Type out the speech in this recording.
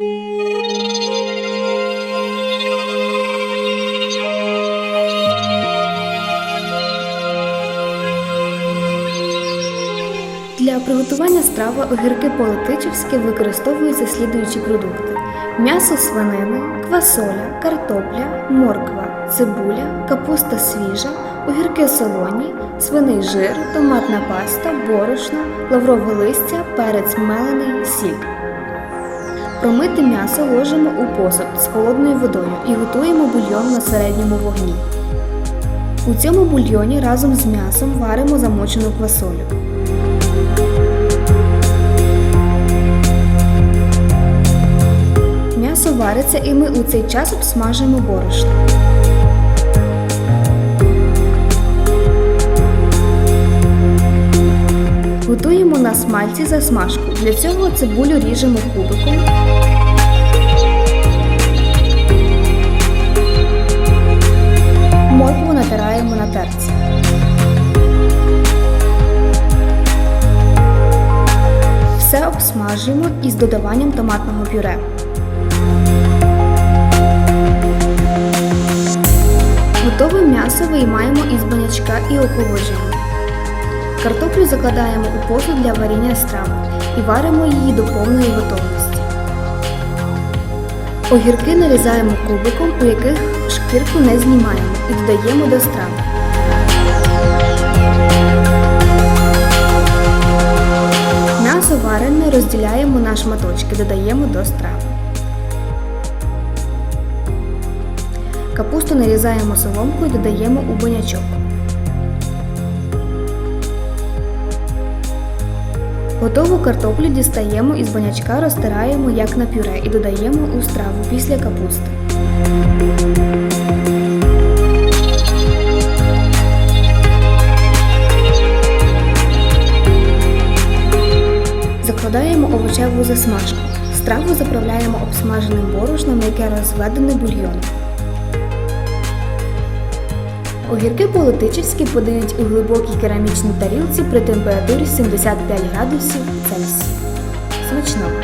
Для приготування страви огірки по-летичівськи використовуються слідуючі продукти: м'ясо свинини, квасоля, картопля, морква, цибуля, капуста свіжа, огірки солоні, свиний жир, томатна паста, борошно, лаврове листя, перець мелений, сіль. Промите м'ясо ложимо у посуд з холодною водою і готуємо бульйон на середньому вогні. У цьому бульйоні разом з м'ясом варимо замочену квасолю. М'ясо вариться і ми у цей час обсмажимо борошно. Готуємо на смальці засмажку. Для цього цибулю ріжемо кубиком. Моркву натираємо на терці. Все обсмажуємо із додаванням томатного пюре. Готове м'ясо виймаємо із банячка і охолоджуємо. Картоплю закладаємо у посуд для варіння страв і варимо її до повної готовності. Огірки нарізаємо кубиком, у яких шкірку не знімаємо і додаємо до страв. М'ясо варене розділяємо на шматочки, додаємо до страв. Капусту нарізаємо соломкою, додаємо у банячок. Готову картоплю дістаємо із банячка, розтираємо як на пюре і додаємо у страву після капусти. Закладаємо овочеву засмажку. Страву заправляємо обсмаженим борошном, яке розведене бульйоном. Огірки по-летичівськи подають у глибокій керамічній тарілці при температурі 75 градусів Цельсія. Смачного!